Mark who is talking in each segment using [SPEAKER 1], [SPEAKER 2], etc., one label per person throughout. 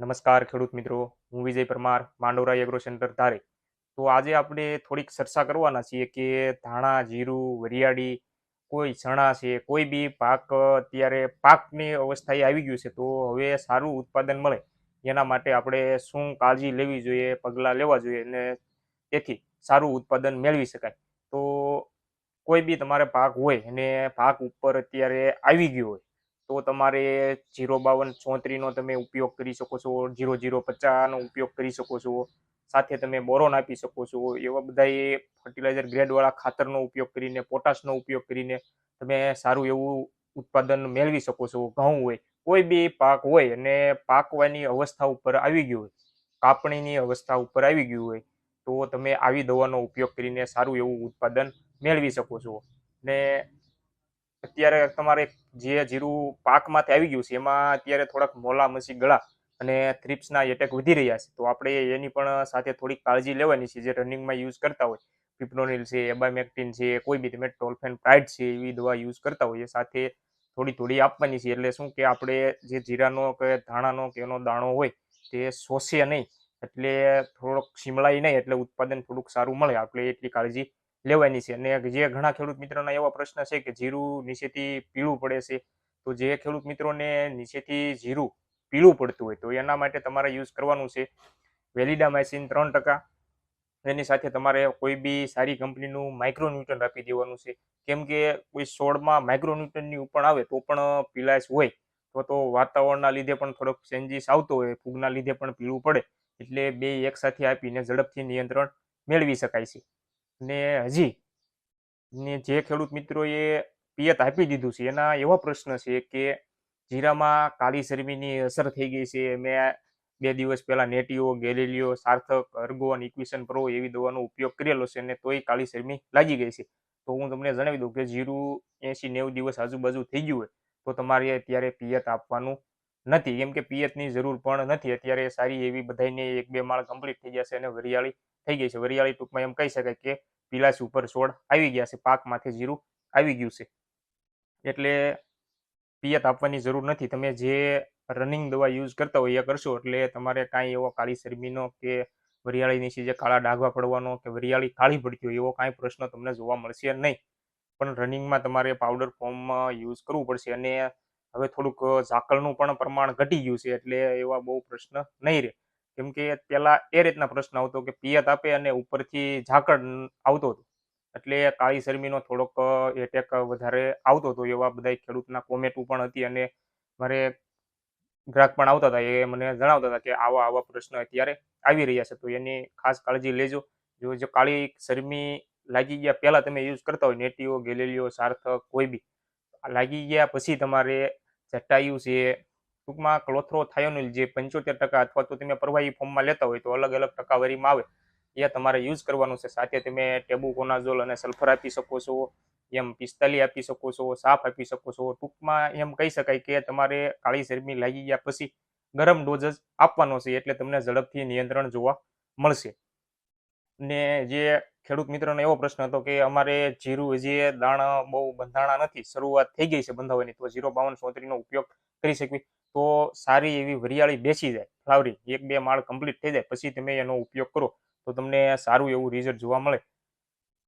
[SPEAKER 1] નમસ્કાર ખેડૂત મિત્રો, હું વિજય પરમાર, માંડોરા એગ્રો સેન્ટર ધારે. તો આજે આપણે થોડીક ચર્ચા કરવાના છીએ કે ધાણા, જીરું, વરિયાળી, કોઈ ચણા છે, કોઈ બી પાક, અત્યારે પાકની અવસ્થાએ આવી ગયું છે, તો હવે સારું ઉત્પાદન મળે. એના માટે આપણે શું કાળજી લેવી જોઈએ, પગલાં લેવા જોઈએ અને તેથી સારું ઉત્પાદન મેળવી શકાય. તો કોઈ બી તમારે પાક હોય અને પાક ઉપર અત્યારે આવી ગયો હોય તો તમારે જીરો બાવન ચોત્રીસનો તમે ઉપયોગ કરી શકો છો, જીરો જીરો પચાસનો ઉપયોગ કરી શકો છો, સાથે તમે બોરોન આપી શકો છો, એવા બધા એ ફર્ટિલાઇઝર ગ્રેડવાળા ખાતરનો ઉપયોગ કરીને, પોટાશનો ઉપયોગ કરીને તમે સારું એવું ઉત્પાદન મેળવી શકો છો, ઘઉં હોય, કોઈ બી પાક હોય અને પાકવાની અવસ્થા ઉપર આવી ગયું હોય, કાપણીની અવસ્થા ઉપર આવી ગયું હોય, તો તમે આવી દવાનો ઉપયોગ કરીને સારું એવું ઉત્પાદન મેળવી શકો છો. ને અત્યારે તમારે જે જીરું પાકમાંથી આવી ગયું છે, એમાં અત્યારે થોડાક મોલા મસી ગળા અને થ્રિપ્સના એટેક વધી રહ્યા છે. તો આપણે એની પણ સાથે થોડીક કાળજી લેવાની છે, જે રનિંગમાં યુઝ કરતા હોય. પિપ્રોનિલ છે એબામેક્ટિન છે, કોઈ બી તમે ટોલ્ફેન પ્રાઇડ છે, એવી દવા યુઝ કરતા હોઈએ સાથે થોડી થોડી આપવાની છે. એટલે શું કે આપણે જે જીરાનો કે ધાણાનો કે એનો દાણો હોય, તે શોષે નહીં. એટલે થોડોક સીમળાય નહીં, એટલે ઉત્પાદન થોડુંક સારું મળે. આપણે એટલી કાળજી લેવાની છે. અને જે ઘણા ખેડૂત મિત્રોના એવા પ્રશ્ન છે કે જીરું નીચેથી પીળું પડે છે, તો જે ખેડૂત મિત્રોને નીચેથી જીરું પીળું પડતું હોય તો એના માટે તમારે યુઝ કરવાનું છે વેલિડામાઇસિન ત્રણ ટકા. એની સાથે તમારે કોઈ બી સારી કંપનીનું માઇક્રોન્યુટન આપી દેવાનું છે. કેમ કે કોઈ છોડમાં માઇક્રોન્યુટનની ઉપર આવે તો પણ પીલાશ હોય. તો તો વાતાવરણના લીધે પણ થોડોક ચેન્જીસ આવતો હોય, ફૂગના લીધે પણ પીળું પડે. એટલે બે એકસાથે આપીને ઝડપથી નિયંત્રણ મેળવી શકાય છે. ને હજી ને જે ખેડૂત મિત્રોએ પિયત આપી દીધું છે, એના એવા પ્રશ્ન છે કે જીરામાં કાળી શરમીની અસર થઈ ગઈ છે. મેં બે દિવસ પહેલા નેટીઓ ગેલેલિયો સાર્થક, અર્ગો અને ઇક્વિશન પ્રો એવી દવાનો ઉપયોગ કરેલો છે અને તોય કાળી શરમી લાગી ગઈ છે. તો હું તમને જણાવી દઉં કે જીરું એસી નેવું દિવસ આજુબાજુ થઈ ગયું હોય તો તમારે અત્યારે પિયત આપવાનું નથી. કેમ કે પિયતની જરૂર પણ નથી. અત્યારે સારી એવી બધાને એક બે માળ કમ્પ્લીટ થઈ જશે અને વરિયાળી થઈ ગઈ છે. વરિયાળી ટૂંકમાં એમ કહી શકાય કે પીલાશ ઉપર છોડ આવી ગયા છે. પાકમાંથી જીરું આવી ગયું છે. એટલે પિયત આપવાની જરૂર નથી. તમે જે રનિંગ દવા યુઝ કરતા હોય, એ કરશો. એટલે તમારે કાંઈ એવો કાળી શરમીનો કે વરિયાળી નીચે કાળા ડાઘવા પડવાનો કે વરિયાળી કાળી પડતી હોય, એવો કાંઈ પ્રશ્ન તમને જોવા મળશે નહીં. પણ રનિંગમાં તમારે પાવડર ફોર્મમાં યુઝ કરવું પડશે અને હવે થોડુંક ઝાકળનું પણ પ્રમાણ ઘટી ગયું છે. એટલે એવા બહુ પ્રશ્ન નહીં રહે. કેમ કે પેલા એ રીતના પ્રશ્ન આવતો કે પિયત આપે અને ઉપરથી ઝાકળ આવતો હતો. એટલે કાળી શરમીનો થોડોક એટેક વધારે આવતો હતો એવા બધા ખેડૂતના કોમેન્ટો પણ હતી અને મારે ગ્રાહક પણ આવતા હતા. એ મને જણાવતા હતા કે આવા આવા પ્રશ્ન અત્યારે આવી રહ્યા છે. તો એની ખાસ કાળજી લેજો. જો જો કાળી શરમી લાગી ગયા પહેલાં તમે યુઝ કરતા હોય, નેટીઓ ગેલેલિયો સાર્થક, કોઈ બી, લાગી ગયા પછી તમારે જટાયુ છે ટૂંકમાં ક્લોથ્રોથાયોનિલ જે પંચોતેર ટકા અથવા તો તમે પ્રવાહી ફોર્મમાં લેતા હોય તો અલગ અલગ ટકાવારીમાં આવે. એ તમારે યુઝ કરવાનું છે. સાથે તમે ટેબુકોનાઝોલ અને સલ્ફર આપી શકો છો, એમ પિસ્તાલી આપી શકો છો, સાફ આપી શકો છો. ટૂંકમાં એમ કહી શકાય કે તમારે કાળી શરમી લાગી ગયા પછી ગરમ ડોઝ જ આપવાનો છે એટલે તમને ઝડપથી નિયંત્રણ જોવા મળશે. ને જે ખેડૂત મિત્રોનો એવો પ્રશ્ન હતો કે અમારે જીરું હજી દાણા બહુ બંધાણા નથી, શરૂઆત થઈ ગઈ છે બંધાવવાની તો જીરો બાવન ચોત્રીનો ઉપયોગ કરી શકવી. તો સારી એવી વરિયાળી બેસી જાય ફ્લાવરિંગ એક બે માળ કમ્પ્લીટ થઈ જાય, પછી તમે એનો ઉપયોગ કરો, તો તમને સારું એવું રિઝલ્ટ જોવા મળે.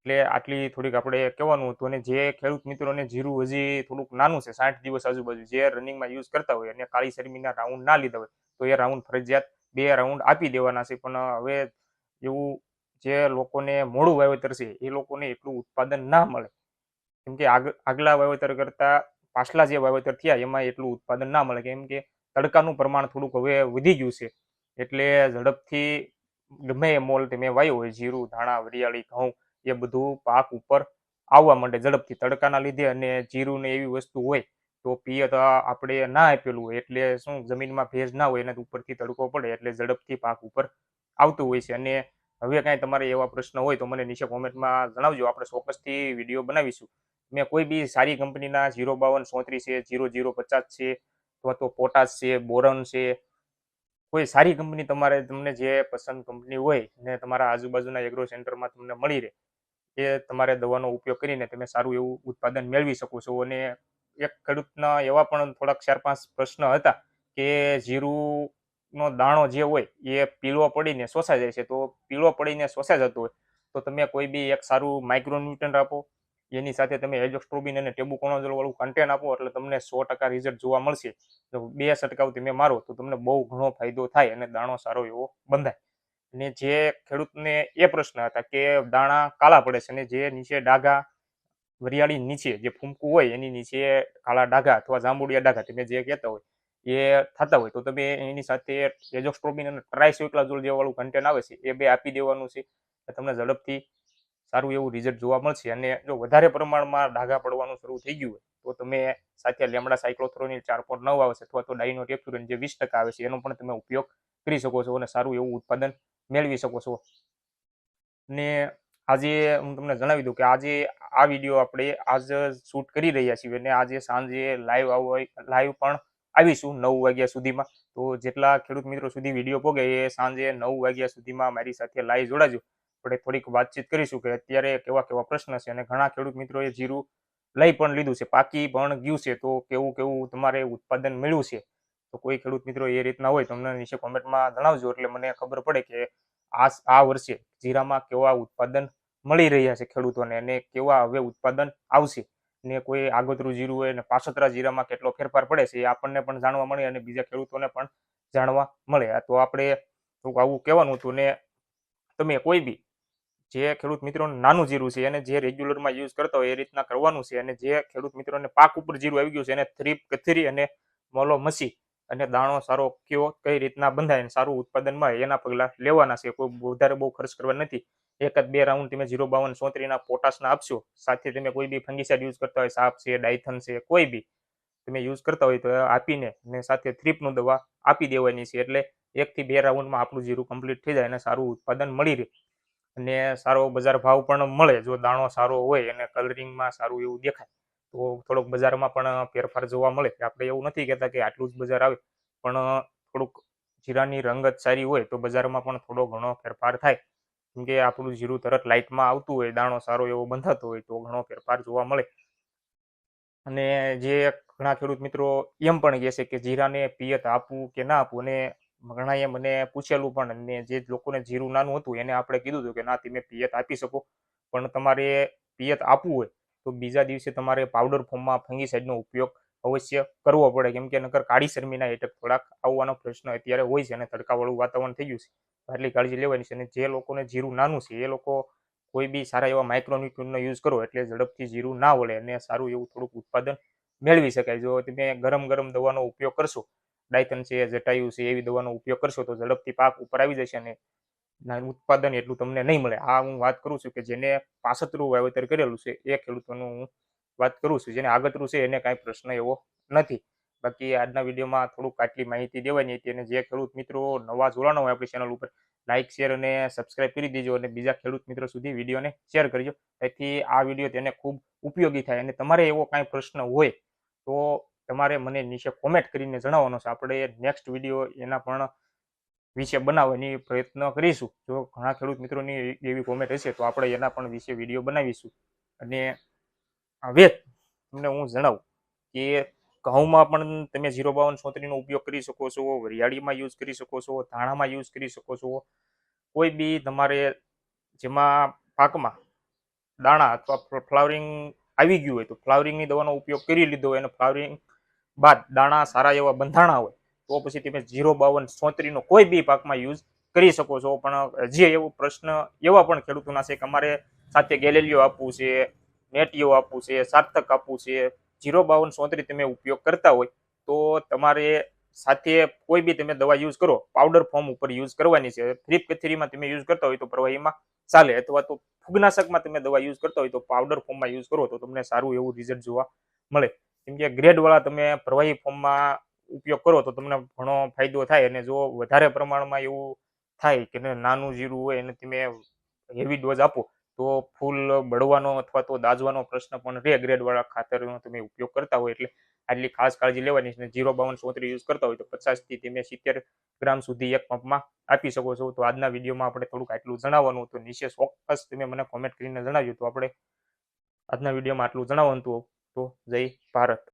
[SPEAKER 1] એટલે આટલી થોડીક આપણે કહેવાનું હતું અને જે ખેડૂત મિત્રોને જીરું હજી થોડુંક નાનું છે, સાઠ દિવસ આજુબાજુ, જે રનિંગમાં યુઝ કરતા હોય અને કાળી શરમીના રાઉન્ડ ના લીધા હોય, તો એ રાઉન્ડ ફરજિયાત બે રાઉન્ડ આપી દેવાના છે. પણ હવે એવું જે લોકોને મોડું વાવેતર છે, એ લોકોને એટલું ઉત્પાદન ના મળે. કેમ કે આગલા વાવેતર કરતા પાછલા જે વાવેતર થયા એમાં એટલું ઉત્પાદન ના મળે. કેમ કે તડકાનું પ્રમાણ થોડુંક હવે વધી ગયું છે. એટલે ઝડપથી ગમે એ મોલ તમે વાયો હોય, જીરું, ધાણા, વરિયાળી, ઘઉં, એ બધું પાક ઉપર આવવા માંડે ઝડપથી. તડકાના લીધે અને જીરું ને એવી વસ્તુ હોય, તો પિયત આપણે ના આપેલું હોય. એટલે શું, જમીનમાં ભેજ ના હોય એના ઉપરથી તડકો પડે, એટલે ઝડપથી પાક ઉપર આવતું હોય છે. અને હવે કાંઈ તમારે એવા પ્રશ્ન હોય, તો મને નીચે કોમેન્ટમાં જણાવજો. આપણે ચોક્કસથી વીડિયો બનાવીશું. મેં કોઈ બી સારી કંપનીના ઝીરો બાવન ચોત્રીસ છે, ઝીરો જીરો પચાસ છે, અથવા તો પોટાશ છે, બોરન છે, કોઈ સારી કંપની તમારે તમને જે પસંદ કંપની હોય ને તમારા આજુબાજુના એગ્રો સેન્ટરમાં તમને મળી રહે, એ તમારે દવાનો ઉપયોગ કરીને તમે સારું એવું ઉત્પાદન મેળવી શકો છો. અને એક ખેડૂતના એવા પણ થોડાક ચાર પાંચ પ્રશ્ન હતા કે જીરુનો દાણો જે હોય એ પીળો પડીને શોષાઈ જાય છે. તો પીળો પડીને શોષાઈ જતો હોય તો તમે કોઈ બી એક સારું માઇક્રોન્યુટન આપો એની સાથે તમે એજોસ્ટ્રોબિન અને ટેબુકોનોઝોલ વાળું કન્ટેન આપો એટલે તમને સો ટકા રિઝલ્ટ જોવા મળશે. જો બે છંટકાવ તમે મારો, તો તમને બહુ ઘણો ફાયદો થાય અને દાણો સારો એવો બંધાય. અને જે ખેડૂતને એ પ્રશ્ન હતા કે દાણા કાળા પડે છે અને જે નીચે ડાઘા, વરિયાળી નીચે જે ફૂમકું હોય એની નીચે કાળા ડાઘા અથવા જાંબુડિયા ડાઘા તમે જે કહેતા હોય, એ થતા હોય. તો તમે એની સાથે એજોસ્ટ્રોબિન અને ટ્રાયસોઇક્લાઝોલ જે વાળું કન્ટેન આવે છે, એ બે આપી દેવાનું છે. તમને ઝડપથી સારું એવું રિઝલ્ટ જોવા મળશે અને જો વધારે પ્રમાણમાં ડાઘા પડવાનું શરૂ થઈ ગયું હોય, તો તમે સાથે લેમડા સાયક્લોથ્રોનિલ ચાર પોઈન્ટ નવ આવે અથવા તો ડાઇનો ટેપ્યુરિન જે વીસ ટકા આવે છે, એનો પણ તમે ઉપયોગ કરી શકો છો અને સારું એવું ઉત્પાદન મેળવી શકો છો. ને આજે હું તમને જણાવી દઉં કે આજે આ વીડિયો આપણે આજ શૂટ કરી રહ્યા છીએ અને આજે સાંજે લાઈવ આવો લાઈવ પણ આવીશું નવ વાગ્યા સુધીમાં. તો જેટલા ખેડૂત મિત્રો સુધી વીડિયો પોગે એ સાંજે નવ વાગ્યા સુધીમાં મારી સાથે લાઈવ જોડાજો. આપણે થોડીક વાતચીત કરીશું કે અત્યારે કેવા કેવા પ્રશ્ન છે અને ઘણા ખેડૂત મિત્રોએ જીરું લઈ પણ લીધું છે. પાકી પણ ગયું છે તો કેવું કેવું તમારે ઉત્પાદન મળ્યું છે? તો કોઈ ખેડૂત મિત્રો એ રીતના હોય તમને નીચે કોમેન્ટમાં જણાવજો એટલે મને ખબર પડે કે આ આ વર્ષે જીરામાં કેવા ઉત્પાદન મળી રહ્યા છે ખેડૂતોને અને કેવા હવે ઉત્પાદન આવશે? ને કોઈ આગોતરું જીરું હોય અને પાછોતરા જીરામાં કેટલો ફેરફાર પડે છે એ આપણને પણ જાણવા મળે અને બીજા ખેડૂતોને પણ જાણવા મળે. તો આપણે થોડુંક આવું કહેવાનું હતું ને તમે કોઈ બી જે ખેડૂત મિત્રો નાનું જીરું છે એને જે રેગ્યુલરમાં યુઝ કરતા હોય એ રીતના કરવાનું છે અને જે ખેડૂત મિત્રોને પાક ઉપર જીરું આવી ગયું છે એને થ્રીપ કથરી અને મોલો મસી અને દાણો સારો કયો કઈ રીતના બંધાય અને સારું ઉત્પાદન મળે એના પગલા લેવાના છે. કોઈ વધારે બહુ ખર્ચ કરવા નથી. એક જ બે રાઉન્ડ તમે જીરો બાવન સોત્રીના પોટાશના આપશો. સાથે તમે કોઈ બી ફંગીસાઇડ યુઝ કરતા હોય, સાપ છે, ડાયથન છે, કોઈ બી તમે યુઝ કરતા હોય તો આપીને ને સાથે થ્રીપનું દવા આપી દેવાની છે. એટલે એકથી બે રાઉન્ડમાં આપણું જીરું કમ્પ્લીટ થઈ જાય અને સારું ઉત્પાદન મળી રહે. અને સારો બજાર ભાવ પણ મળે, જો દાણો સારો હોય અને કલરિંગમાં સારું એવું દેખાય, તો થોડોક બજારમાં પણ ફેરફાર જોવા મળે. આપણે એવું નથી કહેતા કે આટલું જ બજાર આવે, પણ થોડુંક જીરાની રંગત સારી હોય તો બજારમાં પણ થોડો ઘણો ફેરફાર થાય. કેમ કે આપણું જીરું તરત લાઇટમાં આવતું હોય, દાણો સારો એવો બંધાતો હોય, તો ઘણો ફેરફાર જોવા મળે. અને જે ઘણા ખેડૂત મિત્રો એમ પણ કહે છે કે જીરાને પિયત આપવું કે ના આપવું અને ઘણાએ મને પૂછેલું પણ અને જે લોકોને જીરું નાનું હતું એને આપણે કીધું હતું કે, ના, તમે પિયત આપી શકો, પણ તમારે પિયત આપવું હોય તો બીજા દિવસે તમારે પાવડર ફોર્મમાં ફંગીસાઇડનો ઉપયોગ અવશ્ય કરવો પડે. કેમ કે નકર કાળી શરમીના એટક થોડાક આવવાનો પ્રશ્ન અત્યારે હોય છે અને તડકાવાળું વાતાવરણ થઈ ગયું છે. આટલી કાળજી લેવાની છે અને જે લોકોને જીરું નાનું છે એ લોકો કોઈ બી સારા એવા માઇક્રોન્યુટ્રનનો યુઝ કરો એટલે ઝડપથી જીરું ના વળે અને સારું એવું થોડુંક ઉત્પાદન મેળવી શકાય. જો તમે ગરમ ગરમ દવાનો ઉપયોગ કરશો ડાયથન છે, જટાયુ છે, એવી દવાનો ઉપયોગ કરશો તો ઝડપથી પાક ઉપર આવી જશે અને ઉત્પાદન એટલું તમને નહીં મળે. આ હું વાત કરું છું કે જેને પાસતરું વાવેતર કરેલું છે, એ ખેડૂતોનું હું વાત કરું છું. જેને આગતરું છે, એને કાંઈ પ્રશ્ન એવો નથી. બાકી આજના વિડીયોમાં થોડુંક આટલી માહિતી દેવાની હતી અને જે ખેડૂત મિત્રો નવા જોડાણો હોય આપણી ચેનલ ઉપર લાઇક શેર અને સબસ્ક્રાઇબ કરી દેજો અને બીજા ખેડૂત મિત્રો સુધી વિડીયોને શેર કરજો. તેથી આ વીડિયો તેને ખૂબ ઉપયોગી થાય અને તમારે એવો કાંઈ પ્રશ્ન હોય તો તમારે મને નીચે કોમેન્ટ કરીને જણાવવાનો છે. આપણે નેક્સ્ટ વીડિયો એના પણ વિશે બનાવવાની પ્રયત્ન કરીશું. જો ઘણા ખેડૂત મિત્રોની એવી કોમેન્ટ હશે તો આપણે એના પણ વિશે વીડિયો બનાવીશું. અને હવે તમને હું જણાવું કે ઘઉંમાં પણ તમે ઝીરો બાવન છોતરીનો ઉપયોગ કરી શકો છો, વરિયાળીમાં યુઝ કરી શકો છો, ધાણામાં યુઝ કરી શકો છો. કોઈ બી તમારે જેમાં પાકમાં દાણા અથવા ફ્લાવરિંગ આવી ગયું હોય તો ફ્લાવરિંગની દવાનો ઉપયોગ કરી લીધો હોય ફ્લાવરિંગ બાદ દાણા, સારા એવા બંધાણા હોય, તો પછી તમે ઝીરો બાવન, સોત્રીનો કોઈ બી પાકમાં યુઝ કરી શકો છો. પણ જે એવો પ્રશ્ન, એવા પણ ખેડૂતોના છે કે અમારે સાથે ગેલેલિયો આપવું છે નેટિયો આપવું છે, સાર્થક આપવું છે, જીરો, બાવન, સોત્રી તમે ઉપયોગ કરતા હોય, તો તમારે સાથે કોઈ બી તમે દવા યુઝ કરો, પાવડર ફોર્મ ઉપર યુઝ કરવાની છે. ફ્રીપ કથેરીમાં તમે યુઝ કરતા હોય તો પ્રવાહીમાં ચાલે, અથવા તો ફૂગનાશકમાં તમે દવા યુઝ કરતા હોય તો પાવડર ફોર્મમાં યુઝ કરો, તો તમને સારું એવું રિઝલ્ટ જોવા મળે. કેમ કે ગ્રેડવાળા તમે પ્રવાહી ફોર્મમાં ઉપયોગ કરો તો તમને ઘણો ફાયદો થાય અને જો વધારે પ્રમાણમાં એવું થાય કે નાનું જીરું હોય એને તમે હેવી ડોઝ આપો, તો ફૂલ બળવાનો અથવા તો દાજવાનો પ્રશ્ન પણ રહે. ગ્રેડવાળા ખાતરનો તમે ઉપયોગ કરતા હોય એટલે આટલી ખાસ કાળજી લેવાની છે જીરો બાવન સોત્રી યુઝ કરતા હોય તો પચાસથી તમે સિત્તેર ગ્રામ સુધી એક પંપમાં આપી શકો છો. તો આજના વિડીયોમાં આપણે થોડુંક આટલું જણાવવાનું તો નીચે ચોક્કસ તમે મને કોમેન્ટ કરીને જણાવ્યું તો આપણે આજના વિડીયોમાં આટલું જણાવવાનું હતું. તો જય ભારત